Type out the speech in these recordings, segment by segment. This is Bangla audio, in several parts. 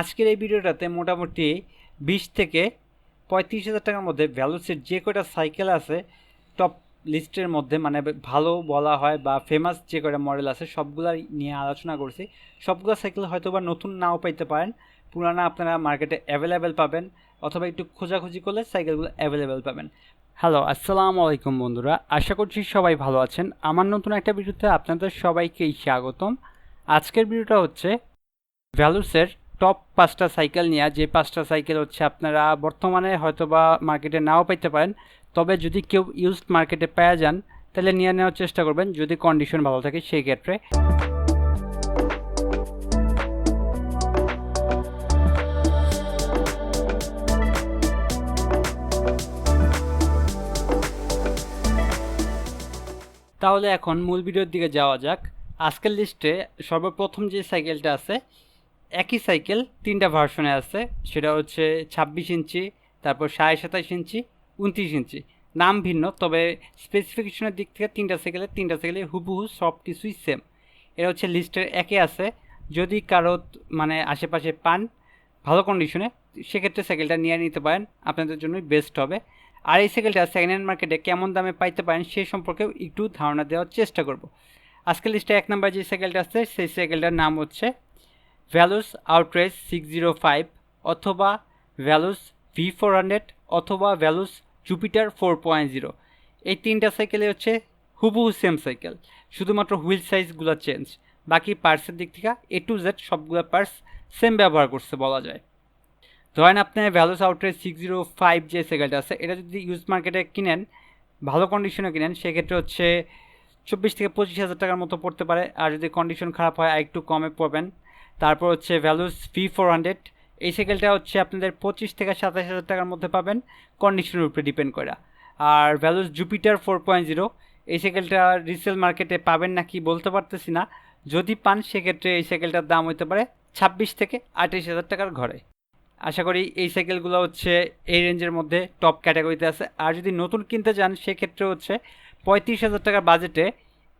আজকের এই ভিডিওটাতে মোটামুটি বিশ থেকে পঁয়ত্রিশ হাজার টাকার মধ্যে ভ্যালুসের যে কয়টা সাইকেল আছে টপ লিস্টের মধ্যে মানে ভালো বলা হয় বা ফেমাস যে কয়টা মডেল আছে সবগুলা নিয়ে আলোচনা করছি। সবগুলো সাইকেল হয়তো বা নতুন নাও পাইতে পারেন। পুরানা আপনারা মার্কেটে অ্যাভেলেবেল পাবেন অথবা একটু খোঁজাখুঁজি করলে সাইকেলগুলো অ্যাভেলেবেল পাবেন। হ্যালো আসসালামু আলাইকুম বন্ধুরা। আশা করছি সবাই ভালো আছেন। আমার নতুন একটা ভিডিওতে আপনাদের সবাইকেই স্বাগতম। আজকের ভিডিওটা হচ্ছে ভ্যালুসের টপ পাঁচটা সাইকেল নিয়ে, যে পাঁচটা সাইকেল হচ্ছে আপনারা বর্তমানে হয়তোবা মার্কেটে নাও পাইতে পারেন। তবে যদি কেউ ইউজড মার্কেটে পাওয়া যান, তাহলে নিয়ে নেওয়ার চেষ্টা করবেন যদি কন্ডিশন ভালো থাকে সেই ক্ষেত্রে। তাহলে এখন মূল ভিডিওর দিকে যাওয়া যাক। আজকের লিস্টে সর্বপ্রথম যে সাইকেলটা আছে একই সাইকেল তিনটা ভার্সনে আছে। সেটা হচ্ছে ছাব্বিশ ইঞ্চি, তারপর সাড়ে সাতাশ ইঞ্চি, উনত্রিশ ইঞ্চি। নাম ভিন্ন, তবে স্পেসিফিকেশনের দিক থেকে তিনটা সাইকেলের তিনটা সাইকেলে হুবহু সব কিছুই সেম এটা হচ্ছে লিস্টের একে আছে। যদি কারও মানে আশেপাশে পান ভালো কন্ডিশনে সেক্ষেত্রে সাইকেলটা নিয়ে নিতে পারেন। আপনাদের জন্যই বেস্ট হবে। আর এই সাইকেলটা সেকেন্ড হ্যান্ড মার্কেটে কেমন দামে পাইতে পারেন, সে সম্পর্কেও একটু ধারণা দেওয়ার চেষ্টা করব। আজকের লিস্টে এক নম্বর যে সাইকেলটা আছে, সেই সাইকেলটার নাম হচ্ছে Veloce Outrace six zero five অথবা ভ্যালুস ভি ফোর হান্ড্রেড অথবা Veloce Jupiter four point zero এই তিনটা সাইকেলে হচ্ছে হুবহু সেম সাইকেল শুধুমাত্র হুইল সাইজগুলো চেঞ্জ বাকি পার্টসের দিক থেকে এ টু জেড সবগুলো পার্টস সেম ব্যবহার করছে বলা যায়। ধরেন আপনি Veloce Outrace six zero five যে সাইকেলটা আছে, এটা যদি ইউজ মার্কেটে কিনেন, ভালো কন্ডিশনে কিনেন, সেক্ষেত্রে হচ্ছে চব্বিশ থেকে পঁচিশ হাজার টাকার মতো পড়তে পারে। আর যদি কন্ডিশন খারাপ হয় আর একটু কমে পাবেন তারপর হচ্ছে ভ্যালুস ভি ফোর হান্ড্রেড এই সাইকেলটা হচ্ছে আপনাদের পঁচিশ থেকে সাতাশ হাজার টাকার মধ্যে পাবেন কন্ডিশনের উপরে ডিপেন্ড করে আর Veloce Jupiter four point zero এই সাইকেলটা রিসেল মার্কেটে পাবেন না কি বলতে পারতেছি না। যদি পান, সেক্ষেত্রে এই সাইকেলটার দাম হতে পারে ছাব্বিশ থেকে আঠাশ হাজার টাকার ঘরে। আশা করি এই সাইকেলগুলো হচ্ছে এই রেঞ্জের মধ্যে টপ ক্যাটাগরিতে আছে। আর যদি নতুন কিনতে যান, সেক্ষেত্রে হচ্ছে পঁয়ত্রিশ হাজার টাকার বাজেটে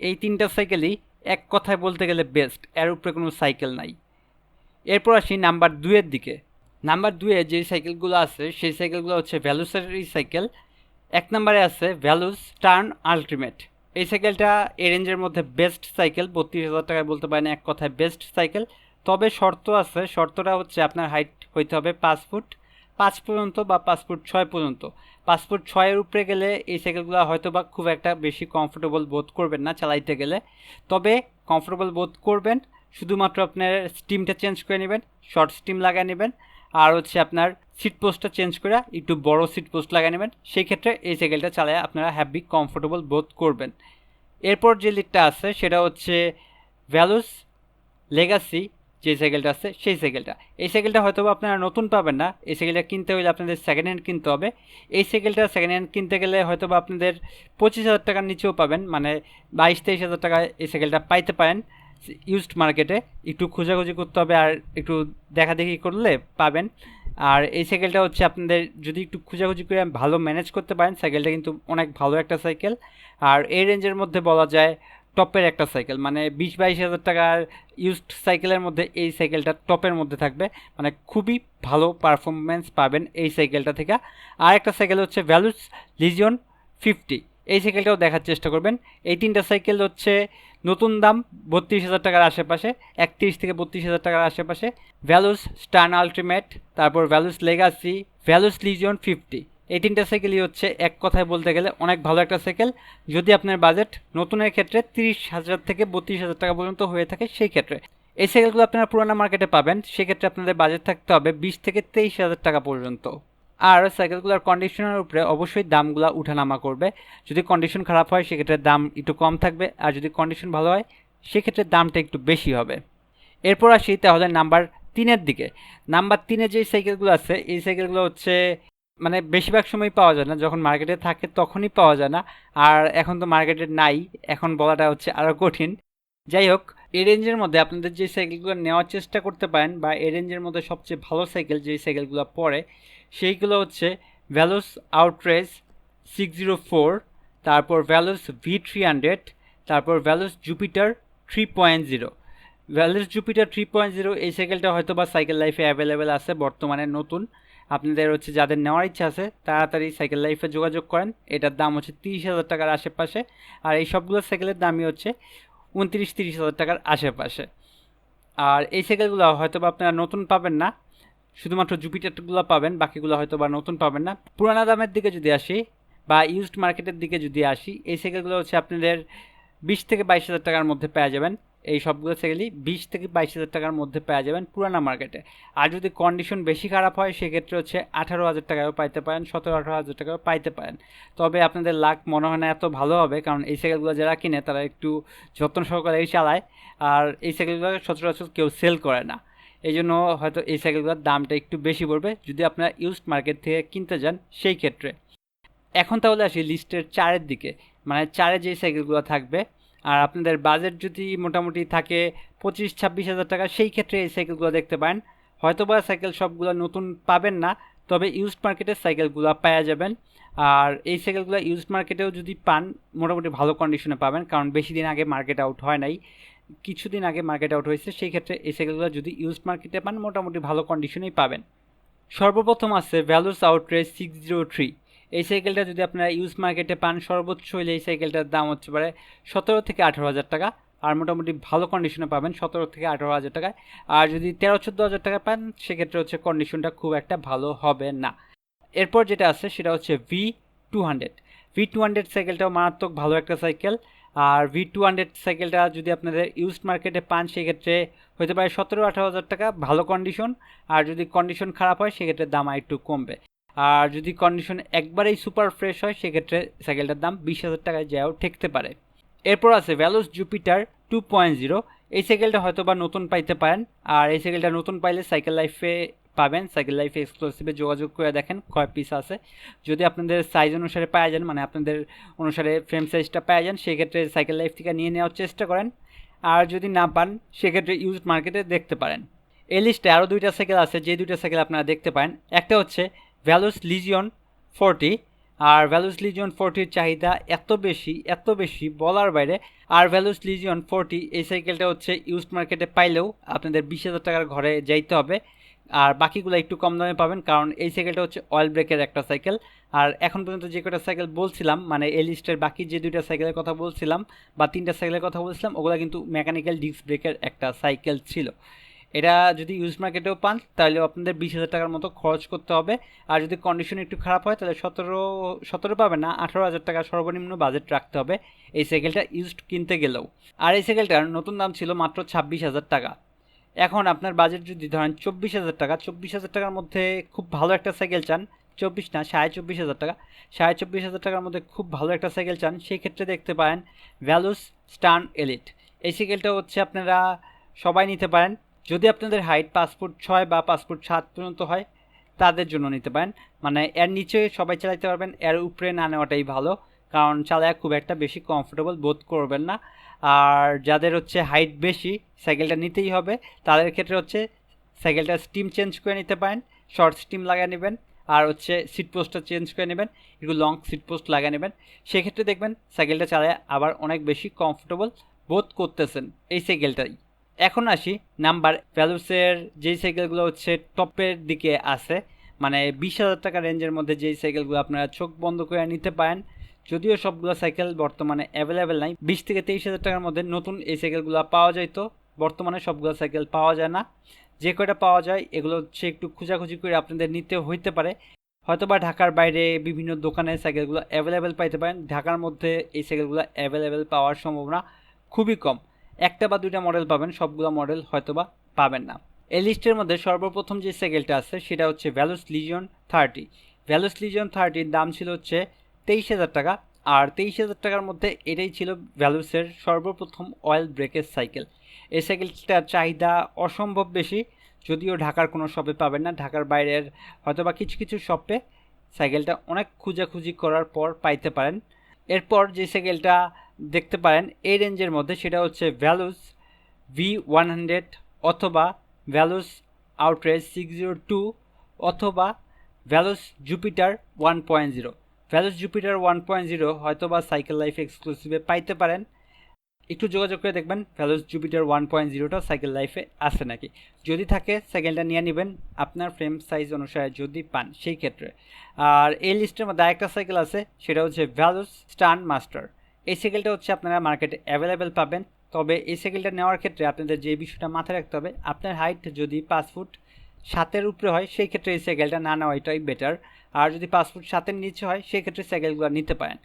এই তিনটা সাইকেলই এক কথায় বলতে গেলে বেস্ট এর উপরে কোনো সাইকেল নাই। এরপর আসি নাম্বার দুয়ের দিকে। নাম্বার দুয়ে যে সাইকেলগুলো আছে, সেই সাইকেলগুলো হচ্ছে ভ্যালুসের সাইকেল। এক নম্বরে আছে ভ্যালুস টার্ন আলটিমেট এই সাইকেলটা এ রেঞ্জের মধ্যে বেস্ট সাইকেল, বত্রিশ হাজার টাকায় বলতে পারেন এক কথায় বেস্ট সাইকেল। তবে শর্ত আছে, শর্তটা হচ্ছে আপনার হাইট হইতে হবে পাঁচ ফুট। পাঁচ পর্যন্ত বা পাঁচ ফুট ছয় পর্যন্ত। পাঁচ ফুট ছয়ের উপরে গেলে এই সাইকেলগুলো হয়তো বা খুব একটা বেশি কমফোর্টেবল বোধ করবেন না চালাইতে গেলে। তবে কমফোর্টেবল বোধ করবেন শুধুমাত্র আপনার স্টিমটা চেঞ্জ করে নেবেন শর্ট স্টিম লাগিয়ে নেবেন, আর হচ্ছে আপনার সিট পোস্টটা চেঞ্জ করে একটু বড় সিট পোস্ট লাগিয়ে নেবেন। সেই ক্ষেত্রে এই সাইকেলটা চালায় আপনারা হ্যাপি কমফোর্টেবল বোধ করবেন। এরপর যে লিডটা আছে, সেটা হচ্ছে ভ্যালুস লেগাসি যে সাইকেলটা আছে, সেই সাইকেলটা এই সাইকেলটা হয়তো আপনারা নতুন পাবেন না, এই সাইকেলটা কিনতে হলে আপনাদের সেকেন্ড হ্যান্ড কিনতে হবে। এই সাইকেলটা সেকেন্ড হ্যান্ড কিনতে গেলে হয়তো বা আপনাদের পঁচিশ হাজার টাকার নিচেও পাবেন মানে বাইশ, তেইশ হাজার টাকায় এই সাইকেলটা পাইতে পারেন। ইউজড মার্কেটে একটু খোঁজাখুঁজি করতে হবে আর একটু দেখাদেখি করলে পাবেন। আর এই সাইকেলটা হচ্ছে আপনাদের যদি একটু খোঁজাখুঁজি করে ভালো ম্যানেজ করতে পারেন সাইকেলটা কিন্তু অনেক ভালো একটা সাইকেল আর এই রেঞ্জের মধ্যে বলা যায় টপের একটা সাইকেল মানে বিশ বাইশ হাজার টাকার ইউজড সাইকেলের মধ্যে এই সাইকেলটা টপের মধ্যে থাকবে। মানে খুবই ভালো পারফরমেন্স পাবেন এই সাইকেলটা থেকে। আর একটা সাইকেল হচ্ছে ভ্যালুস লিজিয়ন ফিফটি এই সাইকেলটাও দেখার চেষ্টা করবেন। এই তিনটা সাইকেল হচ্ছে নতুন দাম বত্রিশ হাজার টাকার আশেপাশে, একত্রিশ থেকে বত্রিশ হাজার টাকার আশেপাশে। ভ্যালুস স্টার্ন আলটিমেট তারপর Veloce Legacy Veloce Legion fifty এই তিনটা সাইকেলই হচ্ছে এক কথায় বলতে গেলে অনেক ভালো একটা সাইকেল যদি আপনার বাজেট নতুনের ক্ষেত্রে তিরিশ হাজার থেকে বত্রিশ হাজার টাকা পর্যন্ত হয়ে থাকে, সেই ক্ষেত্রে। এই সাইকেলগুলো আপনারা পুরোনো মার্কেটে পাবেন, সেক্ষেত্রে আপনাদের বাজেট থাকতে হবে বিশ থেকে তেইশ হাজার টাকা পর্যন্ত। আর সাইকেলগুলোর কন্ডিশনের উপরে অবশ্যই দামগুলো উঠানামা করবে। যদি কন্ডিশন খারাপ হয়, সেক্ষেত্রে দাম একটু কম থাকবে। আর যদি কন্ডিশন ভালো হয়, সেক্ষেত্রে দামটা একটু বেশি হবে। এরপর আসি তাহলে নাম্বার তিনের দিকে। নাম্বার তিনে যে সাইকেলগুলো আছে, এই সাইকেলগুলো হচ্ছে মানে বেশিরভাগ সময় পাওয়া যায় না। যখন মার্কেটে থাকে, তখনই পাওয়া যায় না। আর এখন তো মার্কেটে নাই। এখন বলাটা হচ্ছে আরও কঠিন। যাই হোক, এই রেঞ্জের মধ্যে আপনাদের যে সাইকেলগুলো নেওয়ার চেষ্টা করতে পারেন, বা এই রেঞ্জের মধ্যে সবচেয়ে ভালো সাইকেল যেই সাইকেলগুলো পড়ে সেইগুলো হচ্ছে Veloce Outrace six zero four তারপর ভ্যালুস ভি থ্রি হান্ড্রেড তারপর Veloce Jupiter three point zero Veloce Jupiter three point zero এই সাইকেলটা হয়তো বা সাইকেল লাইফে অ্যাভেলেবেল আছে, বর্তমানে নতুন। আপনাদের হচ্ছে যাদের নেওয়ার ইচ্ছা আছে, তাড়াতাড়ি সাইকেল লাইফে যোগাযোগ করেন। এটার দাম হচ্ছে তিরিশ হাজার টাকার আশেপাশে, আর এই সবগুলো সাইকেলের দামই হচ্ছে উনত্রিশ তিরিশ হাজার টাকার আশেপাশে। আর এই সাইকেলগুলো হয়তো বা আপনারা নতুন পাবেন না শুধুমাত্র জুপিটারগুলো পাবেন, বাকিগুলো হয়তো বা নতুন পাবেন না। পুরানা দামের দিকে যদি আসি বা ইউজড মার্কেটের দিকে যদি আসি, এই সাইকেলগুলো হচ্ছে আপনাদের বিশ থেকে বাইশ হাজার টাকার মধ্যে পেয়ে যাবেন। এই সবগুলো সাইকেলই বিশ থেকে বাইশ হাজার টাকার মধ্যে পেয়ে যাবেন পুরানা মার্কেটে আর যদি কন্ডিশন বেশি খারাপ হয়, সেক্ষেত্রে হচ্ছে আঠারো হাজার টাকাও পাইতে পারেন, সতেরো আঠারো হাজার টাকাও পাইতে পারেন। তবে আপনাদের লাখ মনে হয় না এত ভালো হবে, কারণ এই সাইকেলগুলো যারা কিনে, তারা একটু যত্ন সহকারেই চালায়। আর এই সাইকেলগুলো সচরাচর কেউ সেল করে না। এই জন্য হয়তো এই সাইকেলগুলোর দামটা একটু বেশি পড়বে যদি আপনারা ইউজড মার্কেট থেকে কিনতে যান সেই ক্ষেত্রে। এখন তাহলে আসি লিস্টের চারের দিকে। মানে চারে যে সাইকেলগুলো থাকবে, আর আপনাদের বাজেট যদি মোটামুটি থাকে পঁচিশ, ছাব্বিশ হাজার টাকা, সেই ক্ষেত্রে এই সাইকেলগুলো দেখতে পারেন। হয়তোবা সাইকেল সবগুলো নতুন পাবেন না, তবে ইউজড মার্কেটের সাইকেলগুলো পাওয়া যাবেন। আর এই সাইকেলগুলো ইউজড মার্কেটেও যদি পান, মোটামুটি ভালো কন্ডিশনে পাবেন, কারণ বেশি দিন আগে মার্কেট আউট হয় নাই। কিছুদিন আগে মার্কেট আউট হয়েছে, সেই ক্ষেত্রে এই সাইকেলগুলো যদি ইউজ মার্কেটে পান, মোটামুটি ভালো কন্ডিশনেই পাবেন। সর্বপ্রথম আছে Veloce Outrace six zero three এই সাইকেলটা যদি আপনারা ইউজ মার্কেটে পান, সর্বোচ্চ হলে এই সাইকেলটার দাম হচ্ছে পারে সতেরো থেকে আঠারো হাজার টাকা। আর মোটামুটি ভালো কন্ডিশনে পাবেন সতেরো থেকে আঠারো হাজার টাকায়। আর যদি তেরো চোদ্দ হাজার টাকা পান, সেক্ষেত্রে হচ্ছে কন্ডিশনটা খুব একটা ভালো হবে না। এরপর যেটা আছে, সেটা হচ্ছে V two hundred V two hundred সাইকেলটাও মারাত্মক ভালো একটা সাইকেল আর ভি টু হান্ড্রেড সাইকেলটা যদি আপনাদের ইউজড মার্কেটে পান, সেক্ষেত্রে হতে পারে সতেরো, আঠারো হাজার টাকা, ভালো কন্ডিশন আর যদি কন্ডিশন খারাপ হয়, সেক্ষেত্রে দাম একটু কমবে। আর যদি কন্ডিশন একবারেই সুপার ফ্রেশ হয়, সেক্ষেত্রে সাইকেলটার দাম বিশ হাজার টাকায় যাও ঠেকতে পারে। এরপর আছে Veloce Jupiter two point zero এই সাইকেলটা হয়তো বা নতুন পাইতে পারেন। আর এই সাইকেলটা নতুন পাইলে সাইকেল লাইফে পাবেন। সাইকেল লাইফ এক্সক্লুসিভে যোগাযোগ করে দেখেন কয় পিস আছে। যদি আপনাদের সাইজ অনুসারে পাওয়া যান মানে আপনাদের অনুসারে ফ্রেম সাইজটা পাওয়া যান, সেক্ষেত্রে সাইকেল লাইফ থেকে নিয়ে নেওয়ার চেষ্টা করেন। আর যদি না পান, সেক্ষেত্রে ইউজ মার্কেটে দেখতে পারেন। এই লিস্টে আরও দুইটা সাইকেল আছে, যে দুইটা সাইকেল আপনারা দেখতে পারেন। একটা হচ্ছে ভ্যালুস লিজিয়ন ফোরটি আর ভ্যালুস লিজিয়ন ফোরটির চাহিদা এত বেশি এত বেশি বলার বাইরে। আর ভ্যালুস লিজিয়ন ফোরটি এই সাইকেলটা হচ্ছে ইউজ মার্কেটে পাইলেও আপনাদের বিশ হাজার টাকার ঘরে যাইতে হবে। আর বাকিগুলো একটু কম দামে পাবেন, কারণ এই সাইকেলটা হচ্ছে অয়েল ব্রেকের একটা সাইকেল আর এখন পর্যন্ত যে কটা সাইকেল বলছিলাম মানে এই লিস্টের বাকি যে দুইটা সাইকেলের কথা বলছিলাম বা তিনটা সাইকেলের কথা বলছিলাম, ওগুলো কিন্তু মেকানিক্যাল ডিস্ক ব্রেকের একটা সাইকেল ছিল। এটা যদি ইউজ মার্কেটেও পান, তাহলে আপনাদের বিশ হাজার টাকার মতো খরচ করতে হবে। আর যদি কন্ডিশন একটু খারাপ হয়, তাহলে সতেরো সতেরো পাবে না, আঠারো হাজার টাকা সর্বনিম্ন বাজেট রাখতে হবে। এই সাইকেলটা ইউজড কিনতে গেলেও। আর এই সাইকেলটার নতুন দাম ছিল মাত্র ছাব্বিশ হাজার টাকা। এখন আপনার বাজেট যদি ধরেন চব্বিশ হাজার টাকা, চব্বিশ হাজার টাকার মধ্যে খুব ভালো একটা সাইকেল চান, চব্বিশ না, সাড়ে চব্বিশ হাজার টাকা, সাড়ে চব্বিশ হাজার টাকার মধ্যে খুব ভালো একটা সাইকেল চান, সেই ক্ষেত্রে দেখতে পারেন ভ্যালুস স্টান এলিট এই সাইকেলটা হচ্ছে আপনারা সবাই নিতে পারেন। যদি আপনাদের হাইট ফুট ছয় বা ফুট সাত পর্যন্ত হয়, তাদের জন্য নিতে পারেন। মানে এর নিচে সবাই চালাইতে পারবেন, এর উপরে না নেওয়াটাই ভালো। কারণ চালায় খুব একটা বেশি কমফোর্টেবল বোধ করবেন না। আর যাদের হচ্ছে হাইট বেশি সাইকেলটা নিতেই হবে, তাদের ক্ষেত্রে হচ্ছে সাইকেলটা স্টিম চেঞ্জ করে নিতে পারেন শর্ট স্টিম লাগিয়ে নেবেন, আর হচ্ছে সিট পোস্টটা চেঞ্জ করে নেবেন, একটু লং সিট পোস্ট লাগিয়ে নেবেন। সেক্ষেত্রে দেখবেন সাইকেলটা চালায় আবার অনেক বেশি কমফোর্টেবল বোধ করতেছেন এই সাইকেলটাই এখন আসি নাম্বার ভ্যালুসের যেই সাইকেলগুলো হচ্ছে টপের দিকে আছে মানে বিশ হাজার টাকা রেঞ্জের মধ্যে যেই সাইকেলগুলো আপনারা চোখ বন্ধ করে নিতে পারেন যদিও সবগুলো সাইকেল বর্তমানে অ্যাভেলেবেল নাই। বিশ থেকে তেইশ হাজার টাকার মধ্যে নতুন এই সাইকেলগুলো পাওয়া যাইতো। বর্তমানে সবগুলো সাইকেল পাওয়া যায় না। যে কয়টা পাওয়া যায়, এগুলো হচ্ছে একটু খোঁজাখুঁজি করে আপনাদের নিতে হইতে পারে। হয়তোবা ঢাকার বাইরে বিভিন্ন দোকানে সাইকেলগুলো অ্যাভেলেবেল পাইতে পারেন। ঢাকার মধ্যে এই সাইকেলগুলো অ্যাভেলেবেল পাওয়ার সম্ভাবনা খুবই কম। একটা বা দুইটা মডেল পাবেন, সবগুলো মডেল হয়তোবা পাবেন না। এই লিস্টের মধ্যে সর্বপ্রথম যে সাইকেলটা আছে, সেটা হচ্ছে Veloce Legion thirty Veloce Legion থার্টির দাম ছিল হচ্ছে তেইশ হাজার টাকা। আর তেইশ হাজার টাকার মধ্যে এটাই ছিল ভ্যালুসের সর্বপ্রথম অয়েল ব্রেকের সাইকেল এই সাইকেলটার চাহিদা অসম্ভব বেশি, যদিও ঢাকার কোনো শপে পাবেন না। ঢাকার বাইরের হয়তোবা কিছু কিছু শপে সাইকেলটা অনেক খুঁজাখুঁজি করার পর পাইতে পারেন। এরপর যে সাইকেলটা দেখতে পারেন, এই রেঞ্জের মধ্যে সেটা হচ্ছে ভ্যালুস ভি ওয়ান হান্ড্রেড অথবা Veloce Outrace six zero two অথবা Veloce Jupiter one point zero Veloce Jupiter one point zero হয়তো বা সাইকেল লাইফ এক্সক্লুসিভে পাইতে পারেন। একটু যোগাযোগ করে দেখবেন ভ্যালুস জুপিটার ওয়ান পয়েন্ট জিরোটা সাইকেল লাইফে আছে নাকি? যদি থাকে সাইকেলটা নিয়ে নেবেন, আপনার ফ্রেম সাইজ অনুসারে যদি পান, সেই ক্ষেত্রে। আর এই লিস্টের মধ্যে আরেকটা সাইকেল আছে, সেটা হচ্ছে ভ্যালুস স্টান মাস্টার এই সাইকেলটা হচ্ছে আপনারা মার্কেটে অ্যাভেলেবেল পাবেন। তবে এই সাইকেলটা নেওয়ার ক্ষেত্রে আপনাদের যে বিষয়টা মাথায় রাখতে হবে, আপনার হাইট যদি পাঁচ ফুট সাতের উপরে হয়, সেই ক্ষেত্রে এই সাইকেলটা না নেওয়াটাই বেটার আর যদি ফুট সাতের নিচে হয়, সেক্ষেত্রে সাইকেলগুলো নিতে পারেন।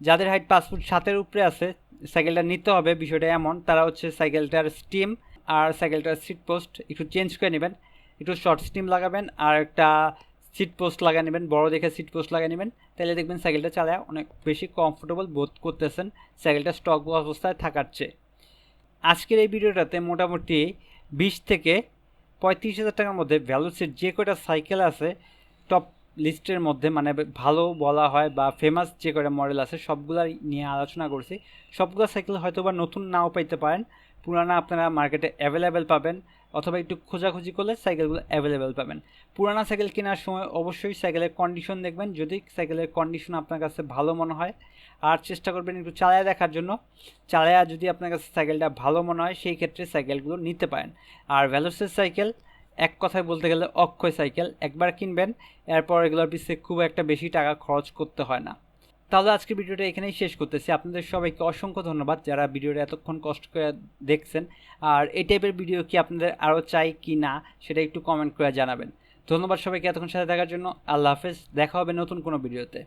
যাদের হাইট ফুট সাতের উপরে আছে সাইকেলটা নিতে হবে, বিষয়টা এমন। তারা হচ্ছে সাইকেলটার স্টিম আর সাইকেলটার সিট পোস্ট একটু চেঞ্জ করে নেবেন। একটু শর্ট স্টিম লাগাবেন আর একটা সিট পোস্ট লাগিয়ে নেবেন। বড় দেখে সিট পোস্ট লাগিয়ে নেবেন। তাহলে দেখবেন সাইকেলটা চালায় অনেক বেশি কমফোর্টেবল বোধ করতেছেন সাইকেলটা স্টক অবস্থায় থাকার চেয়ে। আজকের এই ভিডিওটাতে মোটামুটি বিশ থেকে পঁয়ত্রিশ হাজার টাকার মধ্যে ভ্যালুসের যে কয়টা সাইকেল আছে টপ লিস্টের মধ্যে মানে ভালো বলা হয় বা ফেমাস যে কয়টা মডেল আছে সবগুলা নিয়ে আলোচনা করছি। সবগুলো সাইকেল হয়তো বা নতুন নাও পাইতে পারেন। পুরানা আপনারা মার্কেটে অ্যাভেলেবেল পাবেন, অথবা একটু খোঁজাখুঁজি করলে সাইকেলগুলো অ্যাভেলেবেল পাবেন। পুরানা সাইকেল কেনার সময় অবশ্যই সাইকেলের কন্ডিশন দেখবেন। যদি সাইকেলের কন্ডিশন আপনার কাছে ভালো মনে হয়, আর চেষ্টা করবেন একটু চালায় দেখার জন্য। চালায়া যদি আপনার কাছে সাইকেলটা ভালো মনে হয়, সেই ক্ষেত্রে সাইকেলগুলো নিতে পারেন। আর ভ্যালোসের সাইকেল এক কথায় বলতে গেলে অক্ষয় সাইকেল একবার কিনবেন, এরপর এগুলোর পিছিয়ে খুব একটা বেশি টাকা খরচ করতে হয় না। তাহলে আজকে ভিডিওটা এখানেই শেষ করতেছি। আপনাদের সবাইকে অসংখ্য ধন্যবাদ যারা ভিডিওটা এতক্ষণ কষ্ট করে দেখছেন। আর এই টাইপের ভিডিও কি আপনাদের আরও চাই কি না, সেটা একটু কমেন্ট করে জানাবেন। ধন্যবাদ সবাইকে এতক্ষণ সাথে দেখার জন্য। আল্লাহ হাফেজ। দেখা হবে নতুন কোনো ভিডিওতে।